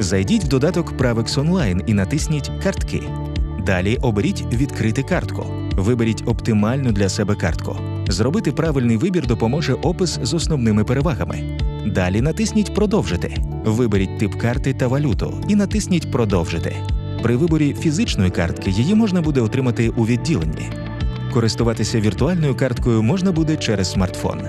Зайдіть в додаток Pravex Online і натисніть Картки. Далі оберіть Відкрити картку. Виберіть оптимальну для себе картку. Зробити правильний вибір допоможе опис з основними перевагами. Далі натисніть Продовжити. Виберіть тип карти та валюту і натисніть Продовжити. При виборі фізичної картки її можна буде отримати у відділенні. Користуватися віртуальною карткою можна буде через смартфон.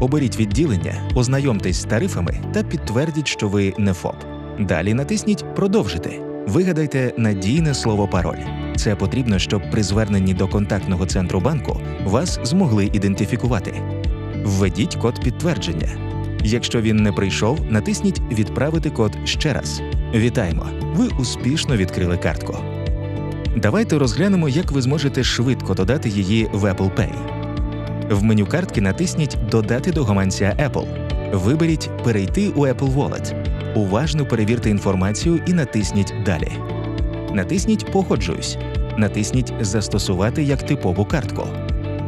Оберіть відділення, ознайомтесь з тарифами та підтвердіть, що ви не ФОП. Далі натисніть Продовжити. Вигадайте надійне слово пароль. Це потрібно, щоб при зверненні до контактного центру банку вас змогли ідентифікувати. Введіть код підтвердження. Якщо він не прийшов, натисніть Відправити код ще раз. Вітаємо! Ви успішно відкрили картку. Давайте розглянемо, як ви зможете швидко додати її в Apple Pay. В меню картки натисніть Додати до гаманця Apple. Виберіть Перейти у Apple Wallet. Уважно перевірте інформацію і натисніть Далі. Натисніть Погоджуюсь. Натисніть Застосувати як типову картку.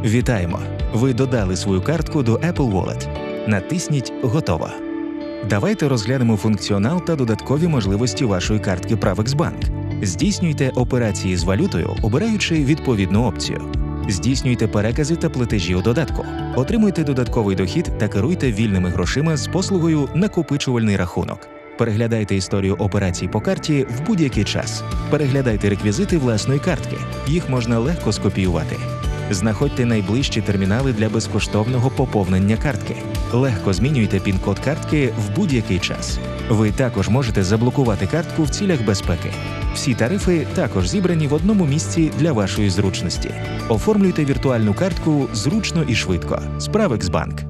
Вітаємо! Ви додали свою картку до Apple Wallet. Натисніть Готово. Давайте розглянемо функціонал та додаткові можливості вашої картки Pravex Bank. Здійснюйте операції з валютою, обираючи відповідну опцію. Здійснюйте перекази та платежі у додатку. Отримуйте додатковий дохід та керуйте вільними грошима з послугою накопичувальний рахунок. Переглядайте історію операцій по карті в будь-який час. Переглядайте реквізити власної картки. Їх можна легко скопіювати. Знаходьте найближчі термінали для безкоштовного поповнення картки. Легко змінюйте пін-код картки в будь-який час. Ви також можете заблокувати картку в цілях безпеки. Всі тарифи також зібрані в одному місці для вашої зручності. Оформлюйте віртуальну картку зручно і швидко. Bank.